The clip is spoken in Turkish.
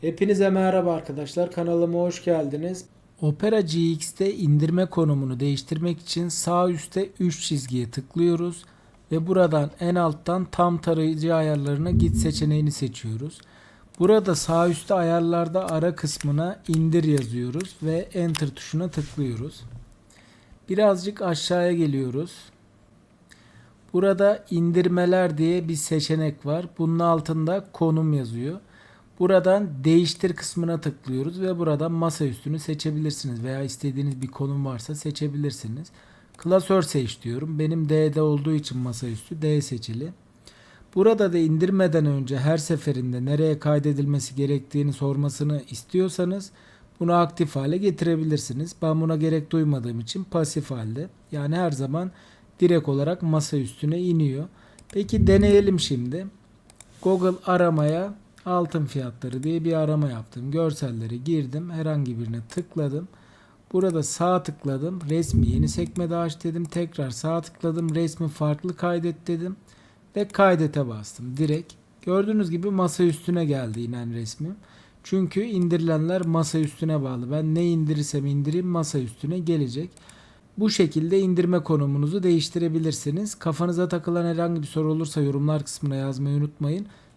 Hepinize merhaba arkadaşlar. Kanalıma hoş geldiniz. Opera GX'te indirme konumunu değiştirmek için sağ üstte 3 çizgiye tıklıyoruz ve buradan en alttan tam tarayıcı ayarlarına git seçeneğini seçiyoruz. Burada sağ üstte ayarlarda ara kısmına indir yazıyoruz ve enter tuşuna tıklıyoruz. Birazcık aşağıya geliyoruz. Burada indirmeler diye bir seçenek var. Bunun altında konum yazıyor. Buradan değiştir kısmına tıklıyoruz ve buradan masa üstünü seçebilirsiniz veya istediğiniz bir konum varsa seçebilirsiniz. Klasör seç diyorum. Benim D'de olduğu için masaüstü D seçili. Burada da indirmeden önce her seferinde nereye kaydedilmesi gerektiğini sormasını istiyorsanız bunu aktif hale getirebilirsiniz. Ben buna gerek duymadığım için pasif halde. Yani her zaman direkt olarak masa üstüne iniyor. Peki deneyelim şimdi. Google aramaya altın fiyatları diye bir arama yaptım. Görselleri girdim. Herhangi birine tıkladım. Burada sağ tıkladım. Resmi yeni sekmede aç dedim. Tekrar sağ tıkladım. Resmi farklı kaydet dedim. Ve kaydete bastım. Direkt. Gördüğünüz gibi masa üstüne geldi inen resmim. Çünkü indirilenler masa üstüne bağlı. Ben ne indirirsem indireyim masa üstüne gelecek. Bu şekilde indirme konumunuzu değiştirebilirsiniz. Kafanıza takılan herhangi bir soru olursa yorumlar kısmına yazmayı unutmayın.